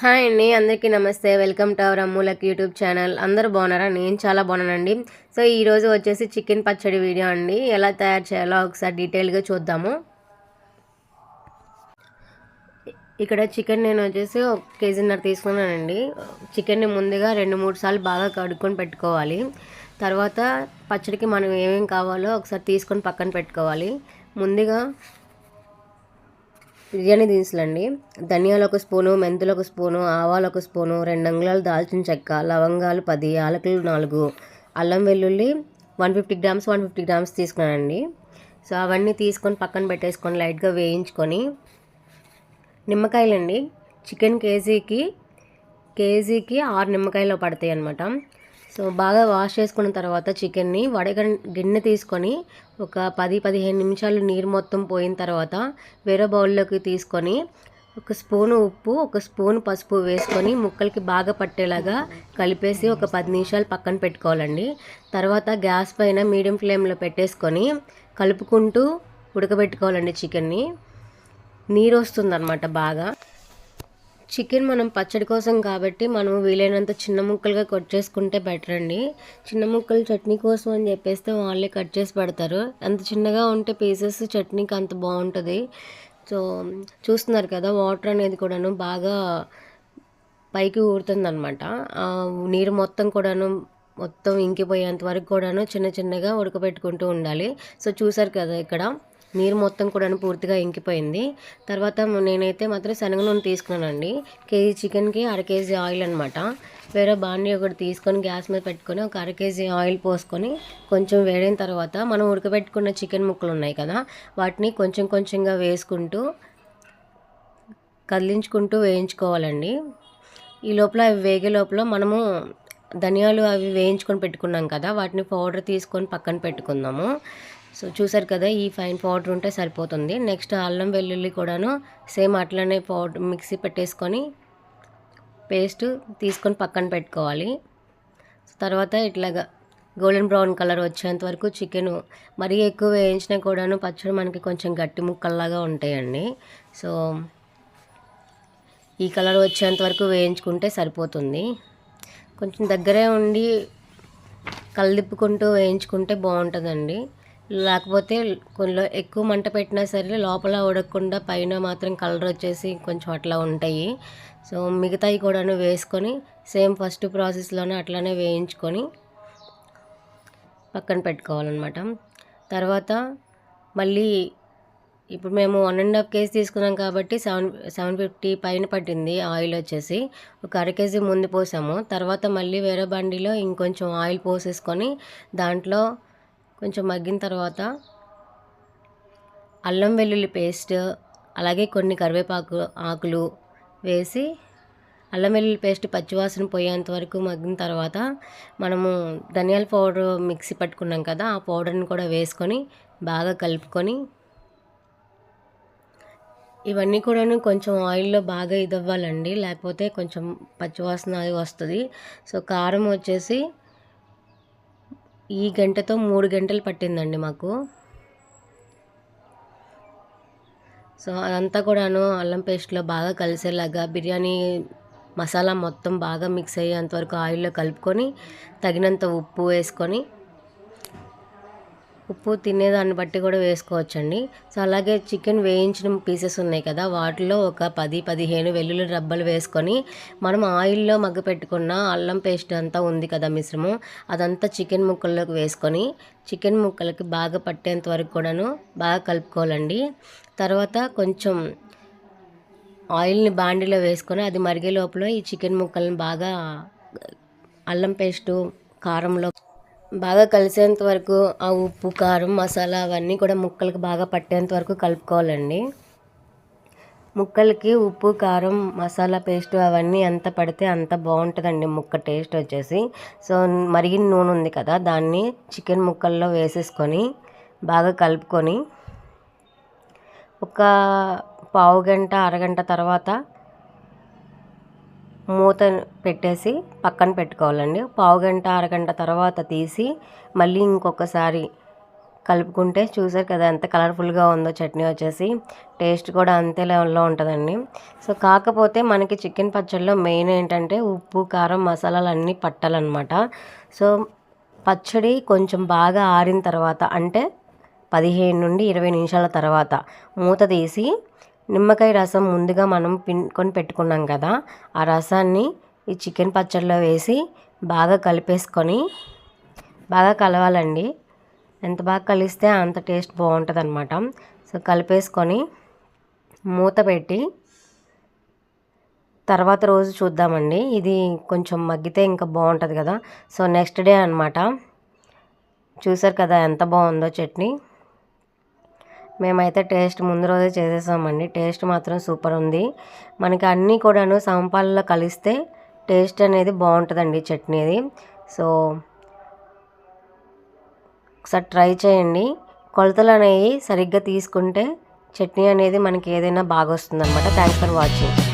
Hi అండి అందరికీ నమస్తే. వెల్కమ్ టు అవర్ అమ్ములక్ యూట్యూబ్ ఛానల్. అందరూ బాగున్నారా? నేను చాలా బాగున్నానండి. సో ఈరోజు వచ్చేసి చికెన్ పచ్చడి వీడియో అండి. ఎలా తయారు చేయాలో ఒకసారి డీటెయిల్గా చూద్దాము. ఇక్కడ చికెన్ నేను వచ్చేసి ఒక కేజీన్నర తీసుకున్నానండి. చికెన్ని ముందుగా రెండు మూడు సార్లు బాగా కడుక్కొని పెట్టుకోవాలి. తర్వాత పచ్చడికి మనం ఏమేమి కావాలో ఒకసారి తీసుకొని పక్కన పెట్టుకోవాలి. ముందుగా బిర్యానీ దినుసులండి. ధనియాలు ఒక స్పూను మెంతులు ఒక స్పూను ఆవాలు ఒక స్పూను రెండు అంగుళాలు దాల్చిన చెక్క లవంగాలు పది యాలకులు నాలుగు అల్లం వెల్లుల్లి one fifty grams one fifty grams తీసుకున్నానండి. సో అవన్నీ తీసుకొని పక్కన పెట్టేసుకొని లైట్గా వేయించుకొని నిమ్మకాయలండి. చికెన్ కేజీకి కేజీకి ఆరు నిమ్మకాయలు పడతాయి అన్నమాట సో బాగా వాష్ చేసుకున్న తర్వాత చికెన్ని వడగ గిన్నె తీసుకొని ఒక పది పదిహేను నిమిషాలు నీరు మొత్తం పోయిన తర్వాత వేరే బౌల్లోకి తీసుకొని ఒక స్పూను ఉప్పు ఒక స్పూన్ పసుపు వేసుకొని ముక్కలకి బాగా పట్టేలాగా కలిపేసి ఒక పది నిమిషాలు పక్కన పెట్టుకోవాలండి. తర్వాత గ్యాస్ పైన మీడియం ఫ్లేమ్లో పెట్టేసుకొని కలుపుకుంటూ ఉడకబెట్టుకోవాలండి చికెన్ని. నీరు వస్తుందన్నమాట బాగా. చికెన్ మనం పచ్చడి కోసం కాబట్టి మనం వీలైనంత చిన్న ముక్కలుగా కట్ చేసుకుంటే బెటర్ అండి. చిన్న ముక్కలు చట్నీ కోసం అని చెప్పేస్తే వాళ్ళే కట్ చేసి పెడతారు. అంత చిన్నగా ఉంటే పీసెస్ చట్నీకి అంత బాగుంటుంది. సో చూస్తున్నారు కదా వాటర్ అనేది కూడాను బాగా పైకి ఊరుతుంది అనమాట నీరు మొత్తం కూడాను మొత్తం ఇంకిపోయేంత వరకు కూడాను చిన్న చిన్నగా ఉడకబెట్టుకుంటూ ఉండాలి. సో చూసారు కదా ఇక్కడ. నీరు మొత్తం కూడా పూర్తిగా ఇంకిపోయింది. తర్వాత నేనైతే మాత్రం శనగ నూనె తీసుకున్నానండి. కేజీ చికెన్కి అర కేజీ ఆయిల్ అనమాట వేరే బాండీ ఒకటి తీసుకొని గ్యాస్ మీద పెట్టుకొని ఒక అర కేజీ ఆయిల్ పోసుకొని కొంచెం వేడిన తర్వాత మనం ఉడకబెట్టుకున్న చికెన్ ముక్కలు ఉన్నాయి కదా వాటిని కొంచెం కొంచెంగా వేసుకుంటూ కదిలించుకుంటూ వేయించుకోవాలండి. ఈ లోపల అవి వేగే లోపల మనము ధనియాలు అవి వేయించుకొని పెట్టుకున్నాం కదా వాటిని పౌడర్ తీసుకొని పక్కన పెట్టుకుందాము. సో చూసారు కదా ఈ ఫైన్ పౌడర్ ఉంటే సరిపోతుంది. నెక్స్ట్ అల్లం వెల్లుల్లి కూడాను సేమ్ అట్లనే పౌడర్ మిక్సీ పెట్టేసుకొని పేస్ట్ తీసుకొని పక్కన పెట్టుకోవాలి. తర్వాత ఇట్లాగా గోల్డెన్ బ్రౌన్ కలర్ వచ్చేంత వరకు చికెను మరీ ఎక్కువ వేయించినా కూడాను పచ్చడి మనకి కొంచెం గట్టి ముక్కల్లాగా ఉంటాయండి. సో ఈ కలర్ వచ్చేంత వరకు వేయించుకుంటే సరిపోతుంది. కొంచెం దగ్గరే ఉండి కలదిప్పుకుంటూ వేయించుకుంటే బాగుంటుందండి. లేకపోతే కొంచెం ఎక్కువ మంట పెట్టినా సరే లోపల ఉడకకుండా పైన మాత్రం కలర్ వచ్చేసి కొంచెం అట్లా ఉంటాయి. సో మిగతాయి కూడాను వేసుకొని సేమ్ ఫస్ట్ ప్రాసెస్లోనే అట్లానే వేయించుకొని పక్కన పెట్టుకోవాలన్నమాట. తర్వాత మళ్ళీ ఇప్పుడు మేము వన్ అండ్ హాఫ్ కేజీ తీసుకున్నాం కాబట్టి సెవెన్ సెవెన్ ఫిఫ్టీ పైన పట్టింది ఆయిల్ వచ్చేసి. ఒక అర కేజీ ముందు పోసాము. తర్వాత మళ్ళీ వేరే బండిలో ఇంకొంచెం ఆయిల్ పోసేసుకొని దాంట్లో కొంచెం మగ్గిన తర్వాత అల్లం వెల్లుల్లి పేస్ట్ అలాగే కొన్ని కరివేపాకు ఆకులు వేసి అల్లం వెల్లుల్లి పేస్ట్ పచ్చివాసన పోయేంత వరకు మగ్గిన తర్వాత మనము ధనియాల పౌడర్ మిక్సీ పట్టుకున్నాం కదా ఆ పౌడర్ని కూడా వేసుకొని బాగా కలుపుకొని ఇవన్నీ కూడాను కొంచెం ఆయిల్లో బాగా ఇదవ్వాలండి లేకపోతే కొంచెం పచ్చివాసన అది వస్తుంది. సో కారం వచ్చేసి ఈ గంటతో మూడు గంటలు పట్టిందండి మాకు. సో అదంతా కూడాను అల్లం పేస్ట్లో బాగా కలిసేలాగా బిర్యానీ మసాలా మొత్తం బాగా మిక్స్ అయ్యేంతవరకు ఆయిల్లో కలుపుకొని తగినంత ఉప్పు వేసుకొని ఉప్పు తినేదాన్ని బట్టి కూడా వేసుకోవచ్చండి. సో అలాగే చికెన్ వేయించిన పీసెస్ ఉన్నాయి కదా వాటిలో ఒక పది పదిహేను వెల్లుల్లి రబ్బలు వేసుకొని మనం ఆయిల్లో మగ్గ పెట్టుకున్న అల్లం పేస్ట్ అంతా ఉంది కదా మిశ్రమం అదంతా చికెన్ ముక్కల్లోకి వేసుకొని చికెన్ ముక్కలకి బాగా పట్టేంత వరకు కూడాను బాగా కలుపుకోవాలండి. తర్వాత కొంచెం ఆయిల్ని బాండీలో వేసుకొని అది మరిగే లోపల ఈ చికెన్ ముక్కలను బాగా అల్లం పేస్టు కారంలో బాగా కలిసేంత వరకు ఆ ఉప్పు కారం మసాలా అవన్నీ కూడా ముక్కలకి బాగా పట్టేంత వరకు కలుపుకోవాలండి. ముక్కలకి ఉప్పు కారం మసాలా పేస్ట్ అవన్నీ ఎంత పడితే అంత బాగుంటుందండి ముక్క టేస్ట్ వచ్చేసి. సో మరిగిన నూనె ఉంది కదా దాన్ని చికెన్ ముక్కల్లో వేసేసుకొని బాగా కలుపుకొని ఒక పావు గంట అరగంట తర్వాత మూత పెట్టేసి పక్కన పెట్టుకోవాలండి. పావు గంట అరగంట తర్వాత తీసి మళ్ళీ ఇంకొకసారి కలుపుకుంటే చూసారు కదా ఎంత కలర్ఫుల్గా ఉందో చట్నీ వచ్చేసి. టేస్ట్ కూడా అంతే లెవెల్లో ఉంటుందండి. సో కాకపోతే మనకి చికెన్ పచ్చడిలో మెయిన్ ఏంటంటే ఉప్పు కారం మసాలాలు అన్నీ పట్టాలన్నమాట. సో పచ్చడి కొంచెం బాగా ఆరిన తర్వాత అంటే పదిహేను నుండి ఇరవై నిమిషాల తర్వాత మూత తీసి నిమ్మకాయ రసం ముందుగా మనం పిండుకొని పెట్టుకున్నాం కదా ఆ రసాన్ని ఈ చికెన్ పచ్చడిలో వేసి బాగా కలిపేసుకొని బాగా కలవాలండి. ఎంత బాగా కలిస్తే అంత టేస్ట్ బాగుంటుంది అనమాట సో కలిపేసుకొని మూత పెట్టి తర్వాత రోజు చూద్దామండి. ఇది కొంచెం మగ్గితే ఇంకా బాగుంటుంది కదా. సో నెక్స్ట్ డే అనమాట చూసారు కదా ఎంత బాగుందో చట్నీ. మేమైతే టేస్ట్ ముందు రోజే చేసేసామండి. టేస్ట్ మాత్రం సూపర్ ఉంది. మనకి అన్నీ కూడాను సమపాలలో కలిస్తే టేస్ట్ అనేది బాగుంటుందండి చట్నీది. సో ఒకసారి ట్రై చేయండి. కొలతలు అనేవి సరిగ్గా తీసుకుంటే చట్నీ అనేది మనకి ఏదైనా బాగా వస్తుంది అనమాట థ్యాంక్స్ ఫర్ వాచింగ్